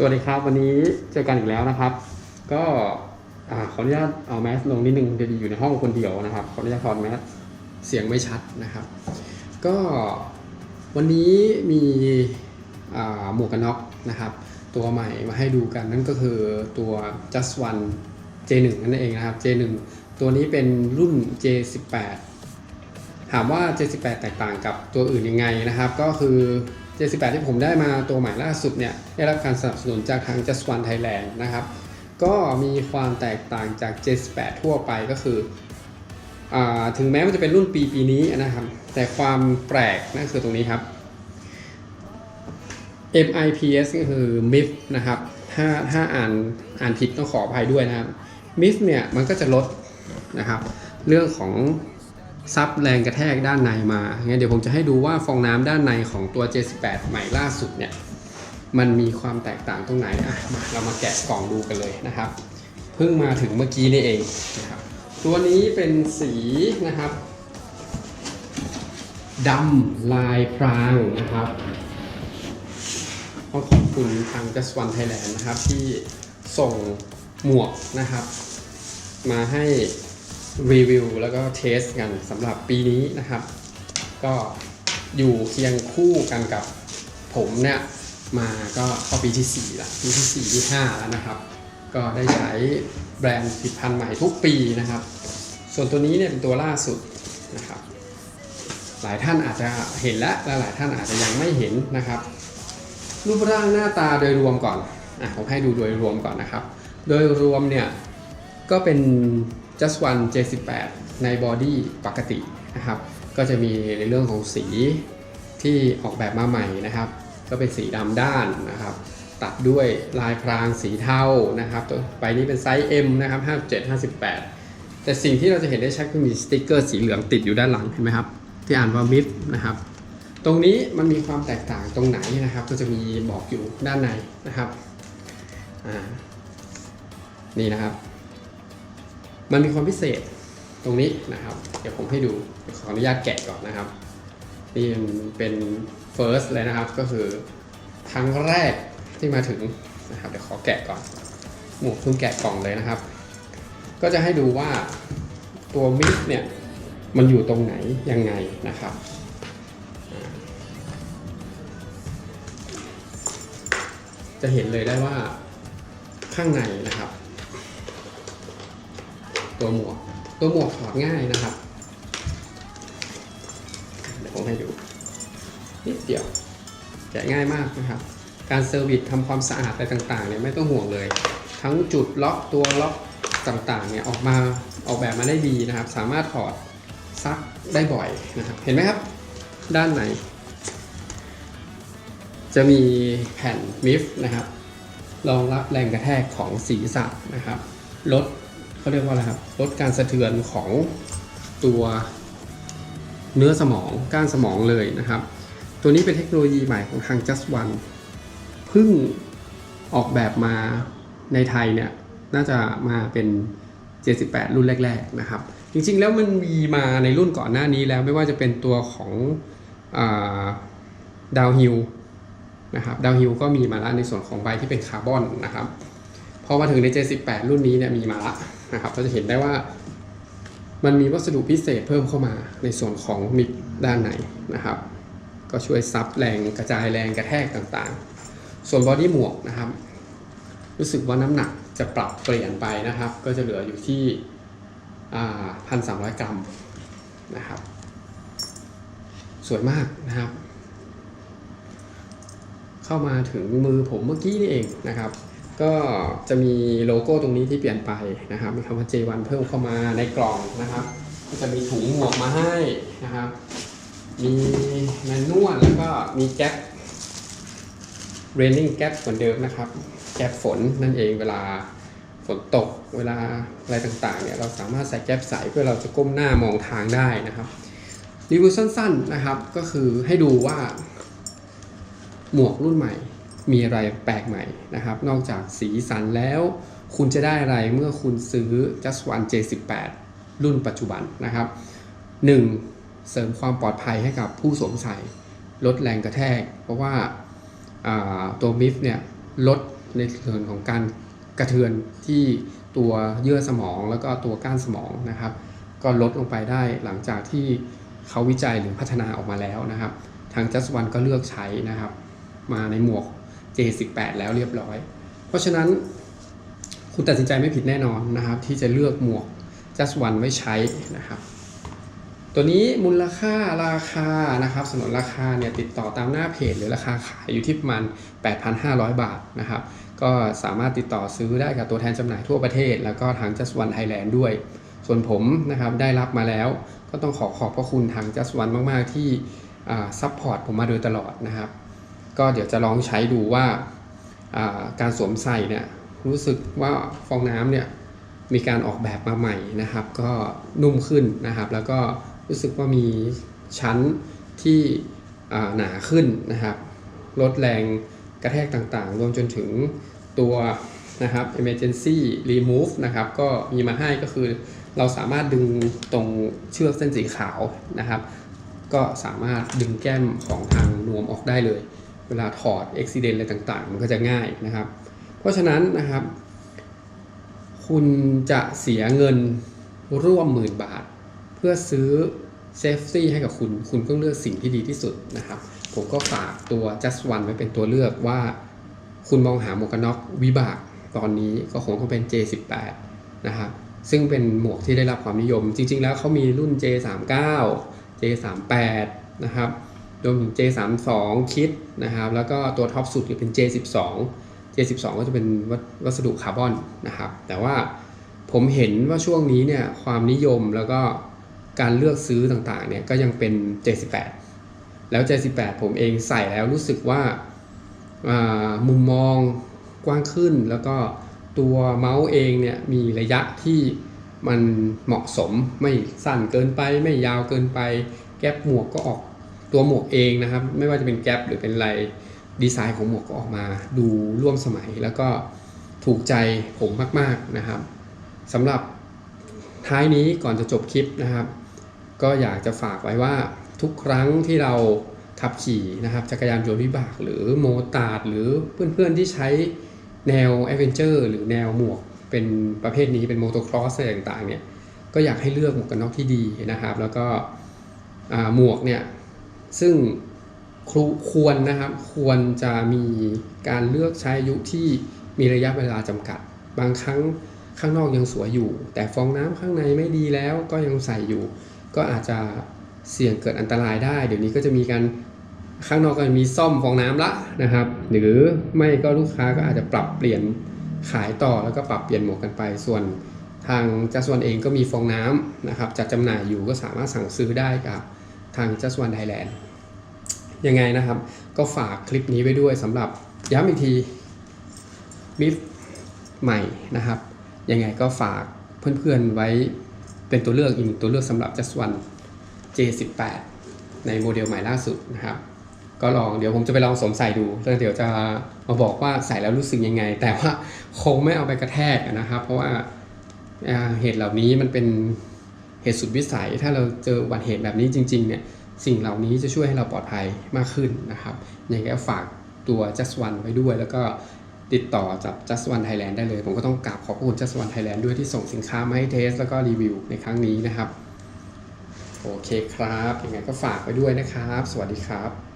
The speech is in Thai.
สวัสดีครับ วันนี้เจอกันอีกแล้วนะครับ ก็ขออนุญาตเอาแมสลงนิดนึงเดี๋ยวอยู่ในห้องคนเดียวนะครับขออนุญาตถอดแมสเสียงไม่ชัดนะครับ ก็วันนี้มีหมวกกันน็อกนะครับ ตัวใหม่มาให้ดูกันนั่นก็คือตัว just one J1 นั่นเองนะครับ J1 ตัวนี้เป็นรุ่น J18 ถามว่า J18 แตกต่างกับตัวอื่นยังไงนะครับ ก็คือ J18 ที่ผมได้มาตัวใหม่ล่าสุดเนี่ยได้รับการสนับสนุนจากทาง Just One Thailand นะครับ ก็มีความแตกต่างจาก J18 ทั่วไปก็คืออถึงแม้มันจะเป็นรุ่นปีปีนี้นะครับ แต่ความแปลกนั่นคือตรงนี้ครับ MIPS ก็คือ MIF นะครับ ถ้าถ้าอ่านอ่านผิดต้องขออภัยด้วยนะครับ MIF เนี่ยมันก็จะลดนะครับ เรื่องของ ซับแรงกระแทกด้านในมางั้นเดี๋ยวผมจะให้ดูว่าฟองน้ำด้านในของตัว J18 ใหม่ล่าสุดเนี่ยมันมีความแตกต่างตรงไหนอะมาเรามาแกะกล่องดูกันเลยนะครับ เพิ่งมาถึงเมื่อกี้นี่เองนะครับตัวนี้เป็นสีนะครับดำลายพรางนะครับต้องขอบคุณทาง Just One Thailand นะครับที่ส่งหมวกนะครับ มาให้ รีวิวแล้วก็เทสกันสำหรับปีนี้นะครับ ก็อยู่เคียงคู่กันกับผมเนี่ยมาก็เข้าปีที่ 4 ละ ปีที่ 4 ที่ 5 แล้วนะครับ ก็ได้ใช้แบรนด์ผลิตภัณฑ์ใหม่ทุกปีนะครับ ส่วนตัวนี้เนี่ยเป็นตัวล่าสุดนะครับ หลายท่านอาจจะเห็นแล้วและหลายท่านอาจจะยังไม่เห็นนะครับ รูปร่างหน้าตาโดยรวมก่อนอะผมให้ดูโดยรวมก่อนนะครับ โดยรวมเนี่ยก็เป็น just one J18 ในบอดี้ปกตินะครับก็จะมีในเรื่องของสีที่ออกแบบมาใหม่นะครับ ก็เป็นสีดำด้านนะครับ ตัดด้วยลายพรางสีเทานะครับตัวใบนี้เป็นไซส์ M นะครับ 57 58 แต่สิ่งที่เราจะเห็นได้ชัดคือมีสติ๊กเกอร์สีเหลืองติดอยู่ด้านหลังเห็นไหมครับ ที่อ่านว่า MIF นะครับ ตรงนี้มันมีความแตกต่างตรงไหนนะครับ ก็จะมีบอกอยู่ด้านในนะครับอ่านี่นะครับ มันมีความพิเศษตรงนี้นะครับ เดี๋ยวผมให้ดูเดี๋ยวขออนุญาตแกะก่อนนะครับนี่เป็น first เลยนะครับ ก็คือครั้งแรกที่มาถึงนะครับเดี๋ยวขอแกะก่อนหมวกเพิ่งแกะกล่องเลยนะครับ ก็จะให้ดูว่าตัวมิดเนี่ยมันอยู่ตรงไหนยังไงนะครับจะเห็นเลยได้ว่าข้างในนะครับ ตัวหมวก ตัวหมวกถอดง่ายนะครับ เดี๋ยวผมให้ดู นิดเดียวแกะง่ายมากนะครับ การเซอร์วิสทำความสะอาดอะไรต่างๆเนี่ยไม่ต้องห่วงเลย ทั้งจุดล็อกตัวล็อกต่างๆเนี่ยออกมาออกแบบมาได้ดีนะครับ สามารถถอดซักได้บ่อยนะครับ เห็นไหมครับ ด้านในจะมีแผ่นมิฟนะครับรองรับแรงกระแทกของศีรษะนะครับ ลด เขาเรียกว่าอะไรครับลดการสะเทือนของตัวเนื้อสมองก้านสมองเลยนะครับ ตัวนี้เป็นเทคโนโลยีใหม่ของทาง Just One เพิ่งออกแบบมาในไทยเนี่ยน่าจะมาเป็น 78 รุ่นแรก ๆนะครับ จริงๆแล้วมันมีมาในรุ่นก่อนหน้านี้แล้วไม่ว่าจะเป็นตัวของดาวฮิลนะครับดาวฮิลก็มีมาแล้วในส่วนของใบที่เป็นคาร์บอนนะครับพอมาถึงใน J18 รุ่นนี้เนี่ยมีมาแล้ว นะครับเราจะเห็นได้ว่า มันมีวัสดุพิเศษเพิ่มเข้ามาในส่วนของมิกด้านในนะครับ ก็ช่วยซับแรงกระจายแรงกระแทกต่างๆ ส่วนบอดี้หมวกนะครับ รู้สึกว่าน้ำหนักจะปรับเปลี่ยนไปนะครับ ก็จะเหลืออยู่ที่พันสามร้อยกรัมนะครับ สวยมากนะครับ เข้ามาถึงมือผมเมื่อกี้นี่เองนะครับ ก็จะมีโลโก้ตรงนี้ที่เปลี่ยนไปนะครับ มีคำว่า J1 เพิ่มเข้ามาในกล่องนะครับ ก็จะมีถุงหมวกมาให้นะครับ มีแมนนวลแล้วก็มีแก๊ป raining gap เหมือนเดิมนะครับ แก๊ปฝนนั่นเองเวลาฝนตกเวลาอะไรต่างๆเนี่ยเราสามารถใส่แก๊ปใส่เพื่อเราจะก้มหน้ามองทางได้นะครับรีวิวสั้นๆนะครับก็คือให้ดูว่าหมวกรุ่นใหม่ มีอะไรแปลกใหม่นะครับ นอกจากสีสันแล้ว คุณจะได้อะไรเมื่อคุณซื้อ Just One J18 รุ่นปัจจุบันนะครับ 1. เสริมความปลอดภัยให้กับผู้สวมใส่ ลดแรงกระแทก เพราะว่าาตัวมิฟเนี่ยลดในส่วนของการกระเทือนที่ตัวเยื่อสมองแล้วก็ตัวก้านสมองนะครับ ก็ลดลงไปได้หลังจากที่เขาวิจัยหรือพัฒนาออกมาแล้วนะครับ ทาง Just One ก็เลือกใช้นะครับ มาในหมวก J18 แล้วเรียบร้อย เพราะฉะนั้นคุณตัดสินใจไม่ผิดแน่นอนนะครับ ที่จะเลือกหมวก Just One ไว้ใช้นะครับ ตัวนี้มูลค่าราคานะครับสนนราคาเนี่ยติดต่อตามหน้าเพจ หรือราคาขายอยู่ที่ประมาณ 8,500 บาทนะครับ ก็สามารถติดต่อซื้อได้กับตัวแทนจำหน่ายทั่วประเทศ แล้วก็ทาง Just One Thailand ด้วย ส่วนผมนะครับได้รับมาแล้วก็ต้องขอขอบพระคุณทาง Just One มาก ๆ ที่ซัพพอร์ตผมมาโดยตลอดนะครับ ก็เดี๋ยวจะลองใช้ดูว่าการสวมใส่เนี่ยรู้สึกว่าฟองน้ำเนี่ยมีการออกแบบมาใหม่นะครับ ก็นุ่มขึ้นนะครับ แล้วก็รู้สึกว่ามีชั้นที่หนาขึ้นนะครับ ลดแรงกระแทกต่างๆ รวมจนถึงตัวนะครับ emergency remove นะครับ ก็มีมาให้ก็คือเราสามารถดึงตรงเชือกเส้นสีขาวนะครับ ก็สามารถดึงแก้มของทางนวมออกได้เลย เวลาถอดอุบิเหตุอะไรต่างๆ มันก็จะง่ายนะครับ เพราะฉะนั้นนะครับ คุณจะเสียเงินร่วมหมื่นบาท เพื่อซื้อเซฟตี้ให้กับคุณ คุณต้องเลือกสิ่งที่ดีที่สุดนะครับ ผมก็ฝากตัว just one ไว้เป็นตัวเลือกว่า คุณมองหาหมวกกันน็อกวิบากตอนนี้ก็คงต้องเป็น J18 นะครับซึ่งเป็นหมวกที่ได้รับความนิยม จริง ๆ แล้วเขามีรุ่น J39 J38 นะครับ รวมถึง J32 คิดนะครับ แล้วก็ตัวท็อปสุดจะเป็น J12 J12 ก็จะเป็นวัสวัสดุคาร์บอนนะครับ แต่ว่าผมเห็นว่าช่วงนี้เนี่ยความนิยมแล้วก็การเลือกซื้อต่างๆเนี่ยก็ยังเป็น J18 แล้ว J18 ผมเองใส่แล้วรู้สึกว่าามุมมองกว้างขึ้น แล้วก็ตัวเมาส์เองเนี่ยมีระยะที่มันเหมาะสมไม่สั้นเกินไปไม่ยาวเกินไป แก๊ปหมวกก็ออก ตัวหมวกเองนะครับ ไม่ว่าจะเป็นแก๊ปหรือเป็นอะไรดีไซน์ของหมวกก็ออกมา ดูร่วมสมัยแล้วก็ถูกใจผมมาก ๆนะครับสำหรับท้ายนี้ก่อนจะจบคลิปนะครับ ก็อยากจะฝากไว้ว่าทุกครั้งที่เราขับขี่นะครับจักรยานยนต์วิบาก หรือโมตาร์ดหรือเพื่อนๆที่ใช้แนวแอดเวนเจอร์หรือแนวหมวกเป็นประเภทนี้เป็นโมโตครอสอะไรต่างๆเนี่ยก็อยากให้เลือกหมวกกันน็อกที่ดีนะครับ แล้วก็หมวกเนี่ย ซึ่งครูควรนะครับควรจะมีการเลือกใช้อายุที่มีระยะเวลาจำกัด บางครั้งข้างนอกยังสวยอยู่ แต่ฟองน้ำข้างในไม่ดีแล้วก็ยังใส่อยู่ ก็อาจจะเสี่ยงเกิดอันตรายได้ เดี๋ยวนี้ก็จะมีการข้างนอกก็มีซ่อมฟองน้ำละนะครับ หรือไม่ก็ลูกค้าก็อาจจะปรับเปลี่ยนขายต่อแล้วก็ปรับเปลี่ยนหมวกกันไป ส่วนทางจัสวันเองก็มีฟองน้ำนะครับจัดจำหน่ายอยู่ก็สามารถสั่งซื้อได้กับ ทางจัสวนไทยแลนด์ยังไงนะครับ ก็ฝากคลิปนี้ไว้ด้วยสำหรับย้ำอีกทีมิฟใหม่นะครับ ยังไงก็ฝากเพื่อนๆไว้เป็นตัวเลือกอีกตัวเลือกสำหรับ Just One J18 ในโมเดลใหม่ล่าสุดนะครับ ก็ลองเดี๋ยวผมจะไปลองสวมใส่ดูแล้วเดี๋ยวจะมาบอกว่าใส่แล้วรู้สึกยังไง แต่ว่าคงไม่เอาไปกระแทกนะครับ เพราะว่าอ่าเหตุเหล่านี้มันเป็นเหตุสุดวิสัย ถ้าเราเจออุบัติเหตุแบบนี้จริง ๆ เนี่ย สิ่งเหล่านี้จะช่วยให้เราปลอดภัยมากขึ้นนะครับอย่างไงก็ฝากตัว Just One ไว้ด้วย แล้วก็ติดต่อจาก Just One Thailand ได้เลย ผมก็ต้องกราบขอบพระคุณ Just One Thailand ด้วยที่ส่งสินค้ามาให้เทส แล้วก็รีวิวในครั้งนี้นะครับ โอเคครับยังไงก็ฝากไว้ด้วยนะครับ สวัสดีครับ